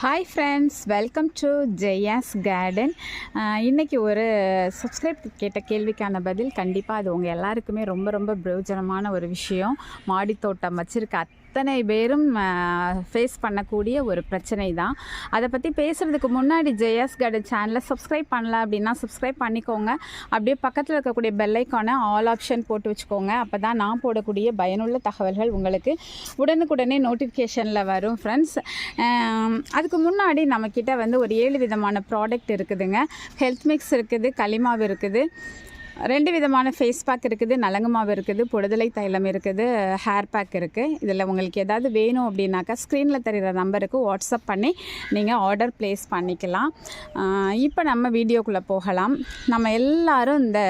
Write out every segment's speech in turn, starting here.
Hi friends welcome to Jaya's garden இன்றைக்கி ஒரு subscribe கேட்ட கேள்விக்கான பதில் கண்டிப்பாக அது உங்கள் எல்லாருக்குமே ரொம்ப ரொம்ப பிரயோஜனமான ஒரு விஷயம். மாடித்தோட்டம் வச்சுருக்க அத்தனை பேரும் ஃபேஸ் பண்ணக்கூடிய ஒரு பிரச்சனை தான் அதை பற்றி பேசுகிறதுக்கு முன்னாடி ஜெயாஸ் கட சேனலை சப்ஸ்கிரைப் பண்ணல அப்படின்னா சப்ஸ்கிரைப் பண்ணிக்கோங்க. அப்படியே பக்கத்தில் இருக்கக்கூடிய பெல்லைக்கான ஆல் ஆப்ஷன் போட்டு வச்சுக்கோங்க. அப்போ தான் நான் போடக்கூடிய பயனுள்ள தகவல்கள் உங்களுக்கு உடனுக்குடனே நோட்டிஃபிகேஷனில் வரும் ஃப்ரெண்ட்ஸ் அதுக்கு முன்னாடி நம்மக்கிட்ட வந்து ஒரு ஏழு விதமான ப்ராடக்ட் இருக்குதுங்க. ஹெல்த் மிக்ஸ் இருக்குது களிமாவு இருக்குது. ரெண்டு விதமான ஃபேஸ் பேக் இருக்குது. நலங்கு மாவு இருக்குது புடுதலை தைலம் இருக்குது ஹேர் பேக் இருக்குது இதில் உங்களுக்கு ஏதாவது வேணும் அப்படின்னாக்கா ஸ்க்ரீனில் தெரிகிற நம்பருக்கு வாட்ஸ்அப் பண்ணி நீங்கள் ஆர்டர் ப்ளேஸ் பண்ணிக்கலாம். இப்போ நம்ம வீடியோக்குள்ளே போகலாம். நம்ம எல்லாரும் இந்த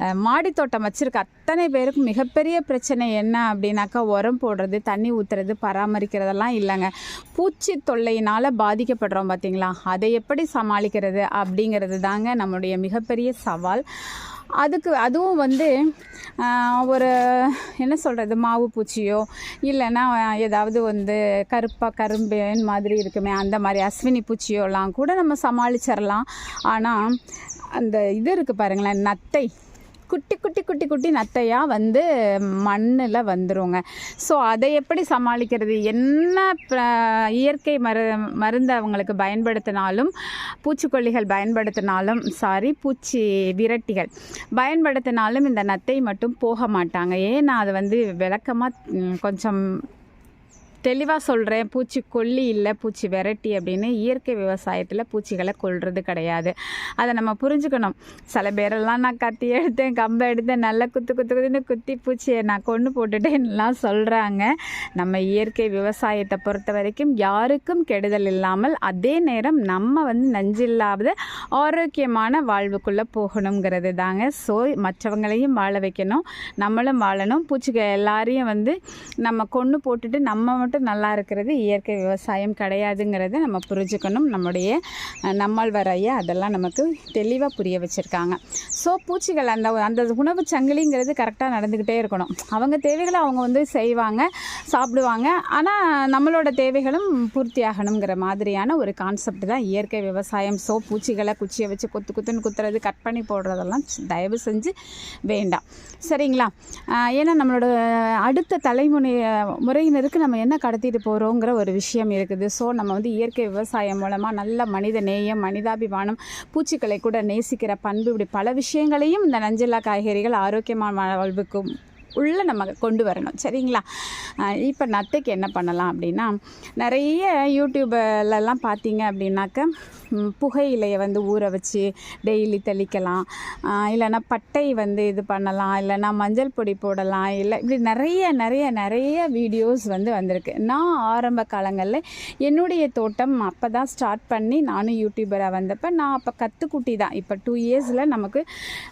அஹ், மாடித்தோட்டம் வச்சுருக்க அத்தனை பேருக்கும் மிகப்பெரிய பிரச்சனை என்ன அப்படின்னாக்கா உரம் போடுறது தண்ணி ஊற்றுறது பராமரிக்கிறதெல்லாம் இல்லைங்க. பூச்சி தொல்லையினால் பாதிக்கப்படுறோம் பார்த்தீங்களா அதை எப்படி சமாளிக்கிறது அப்படிங்கிறது தாங்க நம்முடைய மிகப்பெரிய சவால். அதுக்கு அதுவும் வந்து ஒரு என்ன சொல்கிறது மாவு பூச்சியோ இல்லைன்னா ஏதாவது வந்து கருப்பாக கரும்பேன் மாதிரி இருக்குமே அந்த மாதிரி அஸ்வினி பூச்சியோலாம் கூட நம்ம சமாளிச்சிடலாம் ஆனால் அந்த இது இருக்குது பாருங்களேன் நத்தை. குட்டி குட்டி குட்டி குட்டி நத்தையாக வந்து மண்ணில் வந்துருங்க. ஸோ அதை எப்படி சமாளிக்கிறது? என்ன ப- இயற்கை மரு மருந்து அவங்களுக்கு பயன்படுத்தினாலும் பூச்சிக்கொல்லிகள் பயன்படுத்தினாலும் சாரி பூச்சி விரட்டிகள் பயன்படுத்தினாலும் இந்த நத்தை மட்டும் போக மாட்டாங்க. ஏன்னா அது வந்து விளக்கமாக கொஞ்சம் தெளிவாக சொல்கிறேன் பூச்சி கொல்லி இல்லை பூச்சி விரட்டி அப்படின்னு இயற்கை விவசாயத்தில் பூச்சிகளை கொள்வது கிடையாது. அதை நம்ம புரிஞ்சுக்கணும். சில பேரெல்லாம் நான் கத்தி எடுத்தேன் கம்பை எடுத்தேன் நல்லா குத்து குத்து குத்துன்னு குத்தி பூச்சியை நான் கொண்டு போட்டுட்டேன்லாம் சொல்கிறாங்க நம்ம இயற்கை விவசாயத்தை பொறுத்த வரைக்கும் யாருக்கும் கெடுதல் இல்லாமல் அதே நேரம் நம்ம வந்து நஞ்சில்லாத ஆரோக்கியமான வாழ்வுக்குள்ளே போகணுங்கிறது தாங்க. ஸோ மற்றவங்களையும் வாழ வைக்கணும். நம்மளும் வாழணும். பூச்சிகள் எல்லாரையும் வந்து நம்ம கொண்டு போட்டுட்டு நம்ம மட்டும் நல்லா இருக்கிறது இயற்கை விவசாயம் கிடையாதுங்கிறத நம்ம புரிஞ்சுக்கணும். நம்முடைய அஹ், நம்மாழ்வார் ஐயா அதெல்லாம் நமக்கு தெளிவாக புரிய வச்சுருக்காங்க. ஸோ பூச்சிகள் அந்த அந்த உணவு சங்கிலிங்கிறது கரெக்டாக நடந்துக்கிட்டே இருக்கணும். அவங்க தேவைகளை அவங்க வந்து செய்வாங்க சாப்பிடுவாங்க. ஆனால் நம்மளோட தேவைகளும் பூர்த்தி ஆகணுங்கிற மாதிரியான ஒரு கான்செப்ட் தான் இயற்கை விவசாயம். ஸோ பூச்சிகளை குச்சியை வச்சு குத்து குத்துன்னு குத்துறது கட் பண்ணி போடுறதெல்லாம் தயவு செஞ்சு வேண்டாம். சரிங்களா? ஏன்னா நம்மளோட அடுத்த தலைமுறை முறையினருக்கு நம்ம என்ன கடத்திட்டு போகிறோங்கிற ஒரு விஷயம் இருக்குது. ஸோ நம்ம வந்து இயற்கை விவசாயம் மூலமாக நல்ல மனித நேயம் மனிதாபிமானம் பூச்சிகளை கூட நேசிக்கிற பண்பு இப்படி பல விஷயங்களையும் இந்த நஞ்சில்லா காய்கறிகள் ஆரோக்கியமான வாழ்வுக்கும் உள்ளே நம்ம கொண்டு வரணும். சரிங்களா? இப்போ நத்தைக்கு என்ன பண்ணலாம் அப்படின்னா நிறைய யூடியூப்லலாம் பார்த்தீங்க அப்படின்னாக்க புகையிலையை வந்து ஊற வச்சு டெய்லி தெளிக்கலாம். இல்லைன்னா பட்டை வந்து இது பண்ணலாம். இல்லைன்னா மஞ்சள் பொடி போடலாம். இல்லை இப்படி நிறைய நிறைய நிறைய வீடியோஸ் வந்து வந்திருக்கு. நான் ஆரம்ப காலங்களில் என்னுடைய தோட்டம் அப்போ தான் ஸ்டார்ட் பண்ணி நானும் யூடியூபராக வந்தப்போ நான் அப்போ கற்றுக்குட்டி தான் இப்போ டூ இயர்ஸில் நமக்கு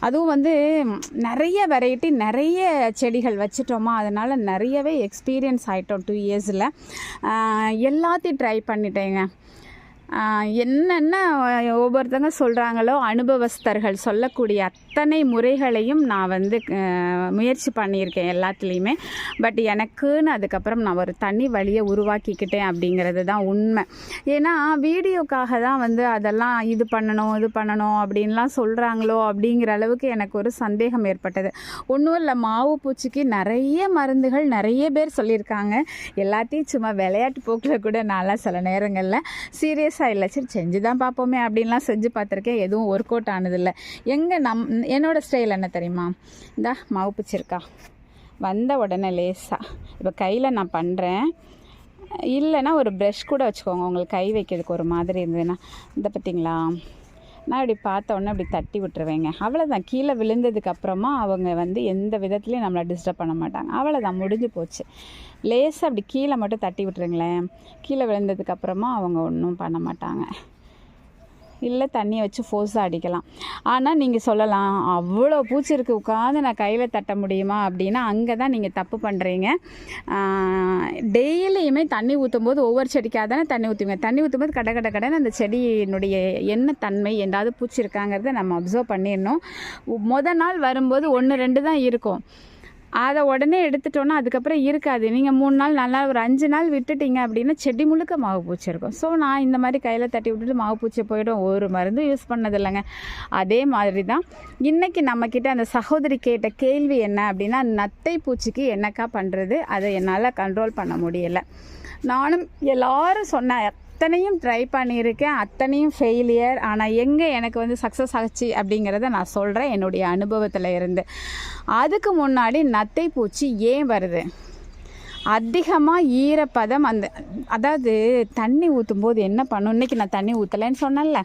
அதுவும் வந்து நிறைய வெரைட்டி நிறைய செடிகள் வச்சிட்டோமா அதனால் நிறையவே எக்ஸ்பீரியன்ஸ் ஆகிட்டோம் டூ இயர்ஸில் எல்லாத்தையும் ட்ரை பண்ணிட்டேங்க. என்னென்ன ஒவ்வொருத்தங்க சொல்கிறாங்களோ அனுபவஸ்தர்கள் சொல்லக்கூடிய அத்தனை முறைகளையும் நான் வந்து முயற்சி பண்ணியிருக்கேன் எல்லாத்துலேயுமே. பட் எனக்குன்னு அதுக்கப்புறம் நான் ஒரு தனி வழியை உருவாக்கிக்கிட்டேன் அப்படிங்கிறது தான் உண்மை. ஏன்னா வீடியோக்காக தான் வந்து அதெல்லாம் இது பண்ணணும் இது பண்ணணும் அப்படின்லாம் சொல்கிறாங்களோ அப்படிங்கிற அளவுக்கு எனக்கு ஒரு சந்தேகம் ஏற்பட்டது. ஒன்றும் இல்லை மாவு பூச்சிக்கு நிறைய மருந்துகள் நிறைய பேர் சொல்லியிருக்காங்க. எல்லாத்தையும் சும்மா விளையாட்டு போக்கில் கூட நான்லாம் சில நேரங்களில். சீரியஸ் சீரியஸாக இல்லை சரி செஞ்சு தான் பார்ப்போமே அப்படின்லாம் செஞ்சு பார்த்துருக்கேன். எதுவும் ஒர்க் அவுட் ஆனதில்லை. எங்கே நம் என்னோடய ஸ்டைல் என்ன தெரியுமா? இந்தா மாவு பிச்சிருக்கா. வந்த உடனே லேசாக இப்போ கையில் நான் பண்ணுறேன் இல்லைன்னா ஒரு ப்ரெஷ் கூட வச்சுக்கோங்க. உங்களுக்கு கை வைக்கிறதுக்கு ஒரு மாதிரி இருந்ததுன்னா. இந்த பார்த்தீங்களா? நான் இப்படி பார்த்த உடனே இப்படி தட்டி விட்டுருவேங்க. அவ்வளோதான் கீழே விழுந்ததுக்கு அப்புறமா அவங்க வந்து எந்த விதத்துலையும் நம்மளை டிஸ்டர்ப் பண்ண மாட்டாங்க. அவ்வளோதான் முடிஞ்சு போச்சு. லேசாக அப்படி கீழே மட்டும் தட்டி விட்டுருங்களேன். கீழே விழுந்ததுக்கு அப்புறமா அவங்க ஒன்றும் பண்ண மாட்டாங்க. இல்லை தண்ணியை வச்சு ஃபோர்ஸாக அடிக்கலாம். ஆனால் நீங்கள் சொல்லலாம் அவ்வளோ பூச்சி இருக்குது உட்காந்து நான் கையில் தட்ட முடியுமா அப்படின்னா அங்கே தான் நீங்கள் தப்பு பண்ணுறீங்க டெய்லியுமே தண்ணி ஊற்றும் போது ஒவ்வொரு செடிக்காக தானே தண்ணி ஊற்றுவீங்க தண்ணி ஊற்றும் போது கட கட கடன்னு அந்த செடியினுடைய என்ன தன்மை எந்தாவது பூச்சி இருக்காங்கிறத நம்ம அப்சர்வ் பண்ணிடணும். மொதல் நாள் வரும்போது ஒன்று ரெண்டு தான் இருக்கும். அதை உடனே எடுத்துட்டோன்னா அதுக்கப்புறம் இருக்காது. நீங்கள் மூணு நாள் நல்லா ஒரு அஞ்சு நாள் விட்டுட்டீங்க அப்படின்னா செடி முழுக்க மாவு பூச்சி இருக்கும். ஸோ நான் இந்த மாதிரி கையில் தட்டி விட்டுட்டு மாவு பூச்சி போயிடும். ஒரு மருந்தும் யூஸ் பண்ணதில்லைங்க. அதே மாதிரி தான் இன்றைக்கி நம்மக்கிட்ட அந்த சகோதரி கேட்ட கேள்வி என்ன அப்படின்னா நத்தை பூச்சிக்கு என்னக்கா பண்ணுறது அதை என்னால் கண்ட்ரோல் பண்ண முடியலை. நானும் எல்லாரும் சொன்னேன் அத்தனையும் ட்ரை பண்ணியிருக்கேன். அத்தனையும் ஃபெயிலியர் ஆனால் எங்கே எனக்கு வந்து சக்ஸஸ் ஆச்சு அப்படிங்கிறத நான் சொல்கிறேன் என்னுடைய அனுபவத்தில் இருந்து. அதுக்கு முன்னாடி நத்தை பூச்சி ஏன் வருது? அதிகமாக ஈரப்பதம் அந்த அதாவது தண்ணி ஊற்றும் போது என்ன பண்ணும்? இன்றைக்கி நான் தண்ணி ஊற்றலைன்னு சொன்னேன்ல.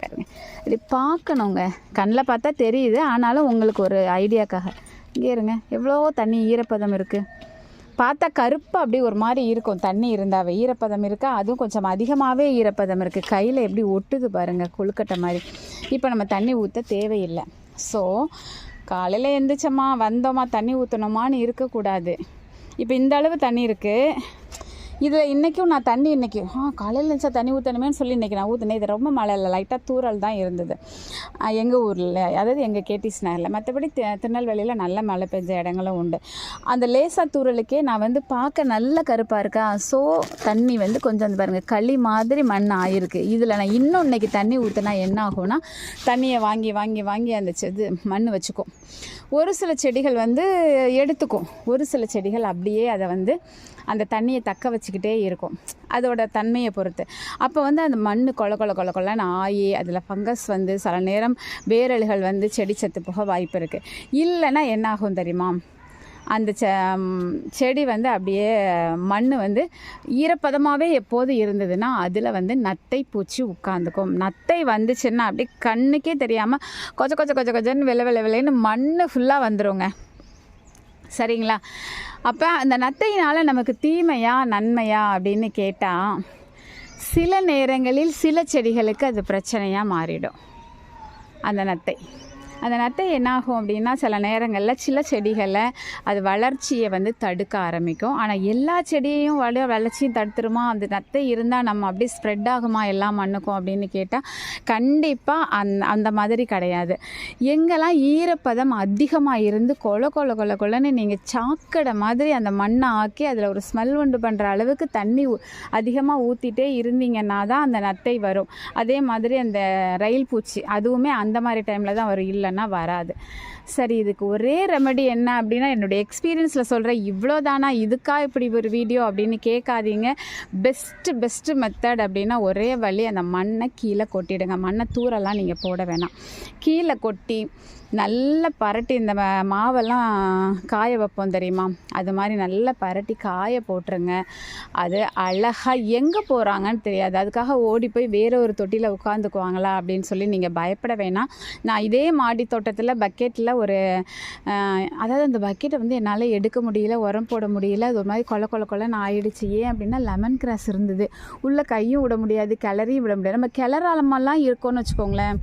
பாருங்க இப்படி பார்க்கணுங்க. கண்ணில் பார்த்தா தெரியுது. ஆனாலும் உங்களுக்கு ஒரு ஐடியாக்காக இங்கே இருங்க. எவ்வளோ தண்ணி ஈரப்பதம் இருக்குது பார்த்தா கருப்பாக அப்படி ஒரு மாதிரி இருக்கும். தண்ணி இருந்தாவே ஈரப்பதம் இருக்கா? அதுவும் கொஞ்சம் அதிகமாகவே ஈரப்பதம் இருக்குது கையில் எப்படி ஒட்டுது பாருங்கள் கொழுக்கட்டை மாதிரி. இப்போ நம்ம தண்ணி ஊற்ற தேவையில்லை. ஸோ காலையில் எந்திரிச்சோமா வந்தோமா தண்ணி ஊற்றணுமான்னு இருக்கக்கூடாது. இப்போ இந்த அளவு தண்ணி இருக்குது இதில் இன்றைக்கும் நான் தண்ணி இன்றைக்கி ஆ காலையில் நினச்சா தண்ணி ஊற்றணுமேனு சொல்லி இன்றைக்கி நான் ஊற்றினேன் இது ரொம்ப மழை இல்லை லைட்டாக தூரல் தான் இருந்தது. எங்கள் ஊரில் அதாவது எங்கள் கேடிஸ் நகரில். மற்றபடி திருநெல்வேலியில் நல்ல மழை பெஞ்ச இடங்களும் உண்டு. அந்த லேசாக தூறலுக்கே நான் வந்து பார்க்க நல்ல கருப்பாக இருக்கா? ஸோ தண்ணி வந்து கொஞ்சம் வந்து பாருங்கள் களி மாதிரி மண் ஆயிருக்கு. இதில் நான் இன்னும் இன்னைக்கு தண்ணி ஊற்றினா என்ன ஆகும்னா தண்ணியை வாங்கி வாங்கி வாங்கி அந்த செது மண் வச்சுக்கும். ஒரு சில செடிகள் வந்து எடுத்துக்கும். ஒரு சில செடிகள் அப்படியே அதை வந்து அந்த தண்ணியை தக்க வச்சுக்கிட்டே இருக்கும். அதோட தன்மையை பொறுத்து. அப்போ வந்து அந்த மண் கொல கொல கொல கொலன்னு ஆயி அதில் ஃபங்கஸ் வந்து சில நேரம் வேரல்கள் வந்து செடி செத்து போக வாய்ப்பு இருக்குது இல்லைன்னா என்னாகும் தெரியுமா? அந்த செடி வந்து அப்படியே மண் வந்து ஈரப்பதமாகவே எப்போது இருந்ததுன்னா அதில் வந்து நத்தை பூச்சி உட்காந்துக்கும் நத்தை வந்துச்சுன்னா அப்படியே கண்ணுக்கே தெரியாமல் கொச்ச கொச்ச கொச்ச கொச்சன்னு வெள்ளை வெள்ளை வெள்ளைன்னு மண் ஃபுல்லாக வந்துருங்க. சரிங்களா? அப்போ அந்த நத்தையினால் நமக்கு தீமையா நன்மையா அப்படின்னு கேட்டால் சில நேரங்களில் சில செடிகளுக்கு அது பிரச்சனையாக மாறிடும். அந்த நத்தை. அந்த நத்தை என்னாகும் அப்படின்னா சில நேரங்களில் சில செடிகளை அது வளர்ச்சியை வந்து தடுக்க ஆரம்பிக்கும். ஆனால் எல்லா செடியையும் வள வளர்ச்சியும் தடுத்துருமா? அந்த நத்தை இருந்தால் நம்ம அப்படியே ஸ்ப்ரெட் ஆகுமா? எல்லா மண்ணுக்கும் அப்படின்னு கேட்டால் கண்டிப்பாக அந் அந்த மாதிரி கிடையாது. எங்கெல்லாம் ஈரப்பதம் அதிகமாக இருந்து கொல கொல கொல கொலன்னு நீங்கள் சாக்கடை மாதிரி அந்த மண்ணை ஆக்கி அதில் ஒரு ஸ்மெல் உண்டு பண்ணுற அளவுக்கு தண்ணி அதிகமாக ஊற்றிட்டே இருந்தீங்கன்னா தான் அந்த நத்தை வரும். அதே மாதிரி அந்த ரயில் பூச்சி அதுவுமே அந்த மாதிரி டைமில் தான் வரும். இல்லை இல்லைன்னா வராது. சரி இதுக்கு ஒரே ரெமெடி என்ன அப்படின்னா என்னுடைய எக்ஸ்பீரியன்ஸில் சொல்கிறேன் இவ்வளோ தானா இதுக்கா இப்படி ஒரு வீடியோ அப்படின்னு கேட்காதீங்க. பெஸ்ட்டு பெஸ்ட்டு மெத்தட் அப்படின்னா ஒரே வழி அந்த மண்ணை கீழே கொட்டிடுங்க. மண்ணை தூரெல்லாம் நீங்கள் போட வேணாம். கீழே கொட்டி நல்லா பரட்டி இந்த மாவெல்லாம் காய வைப்போம் தெரியுமா? அது மாதிரி நல்லா பரட்டி காய போட்டுருங்க. அது அழகாக எங்கே போகிறாங்கன்னு தெரியாது. அதுக்காக ஓடி போய் வேறு ஒரு தொட்டியில் உட்காந்துக்குவாங்களா அப்படின்னு சொல்லி நீங்கள் பயப்பட வேணாம். நான் இதே மாடி தோட்டத்தில் பக்கெட்டில் ஒரு அதாவது அந்த பக்கெட்டை வந்து என்னால் எடுக்க முடியல உரம் போட முடியல அது ஒரு மாதிரி கொல கொல கொலன்னு ஆயிடுச்சு. ஏன் அப்படின்னா லெமன் கிராஸ் இருந்தது. உள்ளே கையும் விட முடியாது கிளறியும் விட முடியாது. நம்ம கிளறாலமெல்லாம் இருக்கோன்னு வச்சுக்கோங்களேன்.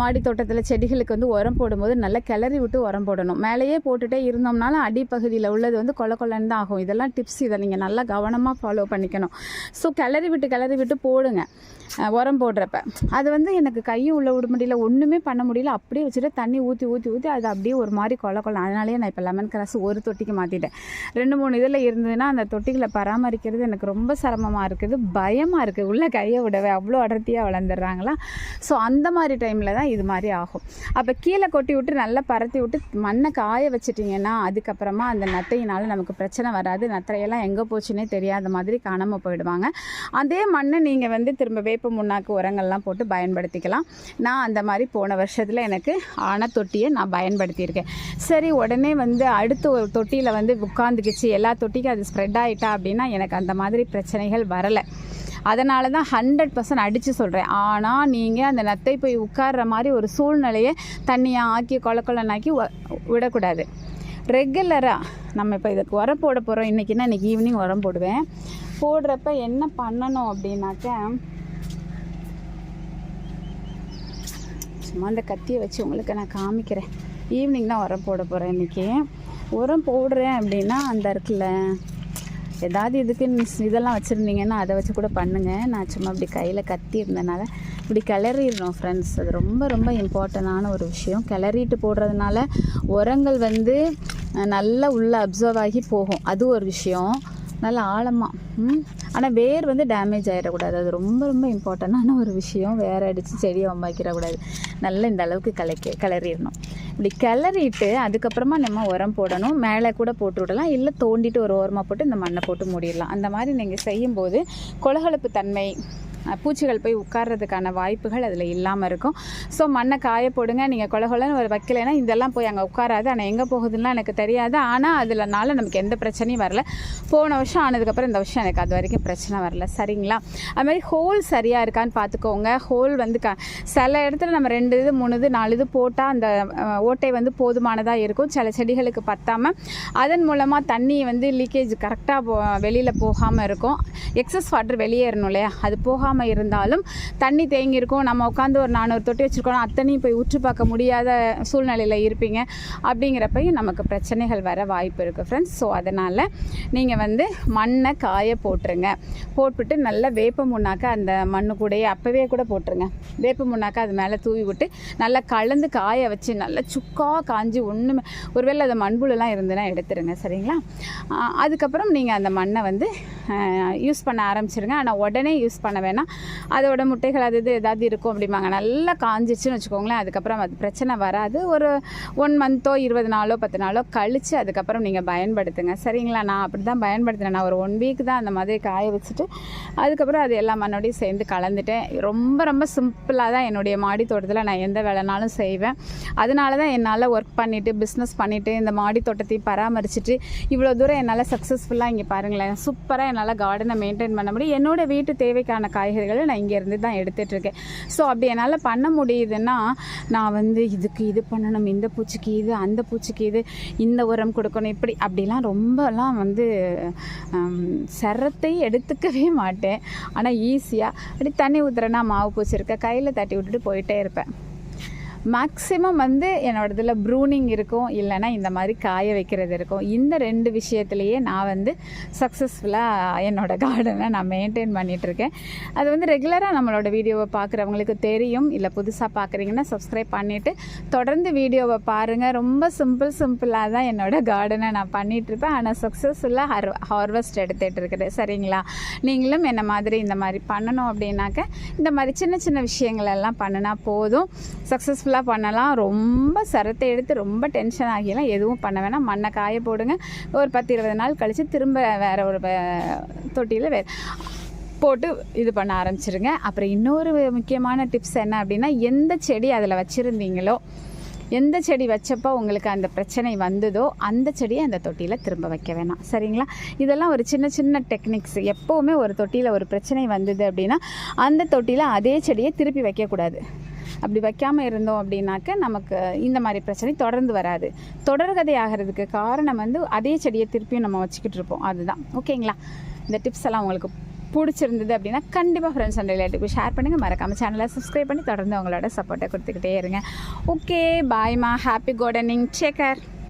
மாடி தோட்டத்தில் செடிகளுக்கு வந்து உரம் போடும்போது நல்லா கிளறி விட்டு உரம் போடணும். மேலேயே போட்டுகிட்டே இருந்தோம்னாலும் அடிப்பகுதியில் உள்ளது வந்து கொல கொலன்னு தான் ஆகும். இதெல்லாம் டிப்ஸ் இதை நீங்கள் நல்லா கவனமாக ஃபாலோ பண்ணிக்கணும். ஸோ கிளறி விட்டு கிளறி விட்டு போடுங்க. உரம் போடுறப்ப. அது வந்து எனக்கு கையும் உள்ள விட முடியல ஒன்றுமே பண்ண முடியல. அப்படியே வச்சுட்டு தண்ணி ஊற்றி ஊற்றி ஊற்றி அது அப்படியே ஒரு மாதிரி கொல கொலம் அதனாலேயே நான் இப்போ லெமன் கிராஸ் ஒரு தொட்டிக்கு மாற்றிட்டேன் ரெண்டு மூணு இதில் இருந்ததுன்னா அந்த தொட்டிகளை பராமரிக்கிறது எனக்கு ரொம்ப சிரமமாக இருக்குது. பயமாக இருக்குது உள்ளே கையை விடவே. அவ்வளோ அடர்த்தியாக வளர்ந்துடுறாங்களா? ஸோ அந்த மாதிரி டைமில் தான் இது மாதிரி ஆகும். அப்போ கீழே கொட்டி விட்டு நல்லா பரத்தி விட்டு மண்ணை காய வச்சிட்டிங்கன்னா அதுக்கப்புறமா அந்த நத்தையினால் நமக்கு பிரச்சனை வராது. நத்தையெல்லாம் எங்கே போச்சுன்னே தெரியாத மாதிரி காணாமல் போயிடுவாங்க. அதே மண்ணை நீங்கள் வந்து திரும்ப வேப்ப முன்னாக்கு உரங்கள்லாம் போட்டு பயன்படுத்திக்கலாம். நான் அந்த மாதிரி போன வருஷத்தில் எனக்கு ஆன தொட்டியை நான் பயன்படுத்தியிருக்கேன். சரி உடனே வந்து அடுத்த ஒரு தொட்டியில் வந்து உட்காந்துக்கிச்சு எல்லா தொட்டிக்கும் அது ஸ்ப்ரெட் ஆகிட்டா அப்படின்னா எனக்கு அந்த மாதிரி பிரச்சனைகள் வரலை. அதனால தான் ஹண்ட்ரட் பர்சன்ட் அடித்து சொல்கிறேன் ஆனால் நீங்கள் அந்த நத்தை போய் உட்கார்ற மாதிரி ஒரு சூழ்நிலையை தண்ணியாக ஆக்கி கொலக்கொலனாக்கி வ- விடக்கூடாது. ரெகுலராக நம்ம இப்போ இதுக்கு உரம் போட போகிறோம் இன்றைக்கினா இன்றைக்கி ஈவினிங் உரம் போடுவேன். போடுறப்ப என்ன பண்ணணும் அப்படின்னாக்க சும்மா அந்த கத்தியை வச்சு உங்களுக்கு நான் காமிக்கிறேன். ஈவினிங் தான் உரம் போட போகிறேன் இன்றைக்கி உரம் போடுறேன் அப்படின்னா அந்த இருக்குல்ல ஏதாவது இதுக்கு இதெல்லாம் வச்சுருந்தீங்கன்னா அதை வச்சு கூட பண்ணுங்கள் நான் சும்மா இப்படி கையில் கத்தி இருந்தனால இப்படி கிளறிடணும் ஃப்ரெண்ட்ஸ் அது ரொம்ப ரொம்ப இம்பார்ட்டண்டான ஒரு விஷயம். கிளறிட்டு போடுறதுனால உரங்கள் வந்து நல்லா உள்ளே அப்சர்வ் ஆகி போகும். அது ஒரு விஷயம். நல்லா ஆழமாக ஆனால் வேர் வந்து டேமேஜ் ஆகிடக்கூடாது அது ரொம்ப ரொம்ப இம்பார்ட்டண்டான ஒரு விஷயம். வேர் அடித்து செடியை வம்பாக்கிடக்கூடாது. நல்லா இந்த அளவுக்கு கலக்க கிளறிடணும். இப்படி கிளறிட்டு அதுக்கப்புறமா நம்ம உரம் போடணும். மேலே கூட போட்டு விடலாம். இல்லை தோண்டிட்டு ஒரு ஓரமாக போட்டு இந்த மண்ணை போட்டு மூடிடலாம். அந்த மாதிரி நீங்கள் செய்யும்போது கொலகலப்பு தன்மை பூச்சிகள் போய் உட்கார்றதுக்கான வாய்ப்புகள் அதில் இல்லாமல் இருக்கும். ஸோ மண்ணை காய போடுங்க. நீங்கள் கொல கொலன்னு ஒரு வைக்கலைன்னா இதெல்லாம் போய் அங்கே உட்காராது. ஆனால் எங்கே போகுதுன்னா எனக்கு தெரியாது. ஆனால் அதில்னால நமக்கு எந்த பிரச்சனையும் வரல. போன வருஷம் ஆனதுக்கப்புறம் இந்த வருஷம் எனக்கு அது வரைக்கும் பிரச்சனை வரல. சரிங்களா? அதுமாதிரி ஹோல் சரியாக இருக்கான்னு பார்த்துக்கோங்க ஹோல் வந்து க சில இடத்துல நம்ம ரெண்டு இது மூணு இது நாலு இது போட்டால் அந்த ஓட்டை வந்து போதுமானதாக இருக்கும். சில செடிகளுக்கு பத்தாமல் அதன் மூலமாக தண்ணி வந்து லீக்கேஜ் கரெக்டாக போ வெளியில் போகாமல் இருக்கும். எக்ஸஸ் வாட்டர் வெளியேறணும் இல்லையா? அது போகாமல் இருந்தாலும் தண்ணி தேங்கியிருக்கும். நம்ம உட்காந்து ஒரு நானூறு தொட்டி வச்சுருக்கோம். அத்தனையும் போய் உற்று பார்க்க முடியாத சூழ்நிலையில் இருப்பீங்க. அப்படிங்கிறப்பையும் நமக்கு பிரச்சனைகள் வர வாய்ப்பு இருக்குது ஃப்ரெண்ட்ஸ் ஸோ அதனால் நீங்கள் வந்து மண்ணை காய போட்டுருங்க. போட்டுவிட்டு நல்லா வேப்ப முன்னாக்க அந்த மண்ணு கூடயே அப்போவே கூட போட்டுருங்க. வேப்ப முன்னாக்க அது மேலே தூவி விட்டு நல்லா கலந்து காய வச்சு நல்லா சுக்காக காஞ்சி ஒன்றுமே ஒருவேளை அது மண்புழுலாம் இருந்துன்னா எடுத்துருங்க. சரிங்களா? அதுக்கப்புறம் நீங்கள் அந்த மண்ணை வந்து யூஸ் பண்ண ஆரம்பிச்சிருங்க. ஆனால் உடனே யூஸ் பண்ண வேணாம். அதோட முட்டைகள் அது இது ஏதாவது இருக்கும் அப்படிம்பாங்க. நல்லா காஞ்சிச்சுன்னு வச்சுக்கோங்களேன். அதுக்கப்புறம் அது பிரச்சனை வராது. ஒரு ஒன் மந்த்தோ இருபது நாளோ பத்து நாளோ கழித்து அதுக்கப்புறம் நீங்கள் பயன்படுத்துங்க. சரிங்களா? நான் அப்படி தான் பயன்படுத்தினேன். நான் ஒரு ஒன் வீக் தான் அந்த மாதிரி காய வச்சுட்டு அதுக்கப்புறம் அது எல்லா மண்ணோடையும் சேர்ந்து கலந்துட்டேன். ரொம்ப ரொம்ப சிம்பிளாக தான் என்னுடைய மாடி தோட்டத்தில் நான் எந்த வேலைனாலும் செய்வேன். அதனால தான் என்னால் ஒர்க் பண்ணிவிட்டு பிஸ்னஸ் பண்ணிவிட்டு இந்த மாடி தோட்டத்தை பராமரிச்சுட்டு இவ்வளோ தூரம் என்னால் சக்ஸஸ்ஃபுல்லாக இங்கே பாருங்களேன். சூப்பராக என்னால் கார்டனை மெயின்டைன் பண்ண முடியும். என்னோடய வீட்டு தேவைக்கான காய்கறிகளை நான் இங்கேருந்து தான் எடுத்துகிட்ருக்கேன் ஸோ அப்படி என்னால் பண்ண முடியுதுன்னா நான் வந்து இதுக்கு இது பண்ணணும் இந்த பூச்சிக்கு இது அந்த பூச்சிக்கு இது இந்த உரம் கொடுக்கணும் இப்படி அப்படிலாம் ரொம்பலாம் வந்து சரத்தை எடுத்துக்கவே மாட்டேன். ஆனால் ஈஸியாக அப்படி தண்ணி ஊற்றுறேன்னா மாவு பூச்சிருக்க கையில் தட்டி விட்டுட்டு போயிட்டே இருப்பேன். மேக்ஸிமம் வந்து என்னோட இதில் ப்ரூனிங் இருக்கும் இல்லைன்னா இந்த மாதிரி காய வைக்கிறது இருக்கும். இந்த ரெண்டு விஷயத்துலையே நான் வந்து சக்ஸஸ்ஃபுல்லாக என்னோடய கார்டனை நான் மெயின்டைன் பண்ணிகிட்ருக்கேன் அது வந்து ரெகுலராக நம்மளோட வீடியோவை பார்க்குறவங்களுக்கு தெரியும். இல்லை புதுசாக பார்க்குறீங்கன்னா சப்ஸ்கிரைப் பண்ணிவிட்டு தொடர்ந்து வீடியோவை பாருங்கள் ரொம்ப சிம்பிள் சிம்பிளாக தான் என்னோட கார்டனை நான் பண்ணிகிட்ருப்பேன் ஆனால் சக்ஸஸ்ஃபுல்லாக ஹார் ஹார்வெஸ்ட் எடுத்துகிட்டு இருக்கிறேன் சரிங்களா? நீங்களும் என்ன மாதிரி இந்த மாதிரி பண்ணணும் அப்படின்னாக்க இந்த மாதிரி சின்ன சின்ன விஷயங்கள் எல்லாம் பண்ணினா போதும். சக்ஸஸ்ஃபுல்லாக பண்ணலாம். ரொம்ப சரத்தை எடுத்து ரொம்ப டென்ஷன் ஆகியெல்லாம் எதுவும் பண்ண வேணாம். மண்ணை காய போடுங்க. ஒரு பத்து இருபது நாள் கழித்து திரும்ப வேறு ஒரு தொட்டியில் வேறு போட்டு இது பண்ண ஆரம்பிச்சிருங்க. அப்புறம் இன்னொரு முக்கியமான டிப்ஸ் என்ன அப்படின்னா எந்த செடி அதில் வச்சுருந்தீங்களோ எந்த செடி வச்சப்போ உங்களுக்கு அந்த பிரச்சனை வந்ததோ அந்த செடியை அந்த தொட்டியில் திரும்ப வைக்க வேணாம். சரிங்களா? இதெல்லாம் ஒரு சின்ன சின்ன டெக்னிக்ஸ் எப்போவுமே ஒரு தொட்டியில் ஒரு பிரச்சனை வந்தது அப்படின்னா அந்த தொட்டியில் அதே செடியை திருப்பி வைக்கக்கூடாது. அப்படி வைக்காமல் இருந்தோம் அப்படின்னாக்க நமக்கு இந்த மாதிரி பிரச்சனை தொடர்ந்து வராது. தொடர்கதை ஆகிறதுக்கு காரணம் வந்து அதே செடியை திருப்பியும் நம்ம வச்சுக்கிட்டு இருப்போம். அதுதான். ஓகேங்களா? இந்த டிப்ஸ் எல்லாம் உங்களுக்கு பிடிச்சிருந்தது அப்படின்னா கண்டிப்பாக ஃப்ரெண்ட்ஸ் அண்ட் ரிலேட்டிவ் ஷேர் பண்ணுங்கள் மறக்காமல் சேனலை சப்ஸ்கிரைப் பண்ணி தொடர்ந்து உங்களோட சப்போர்ட்டை கொடுத்துக்கிட்டே இருங்க. ஓகே பாய்மா ஹாப்பி கார்டனிங் சேக்கர்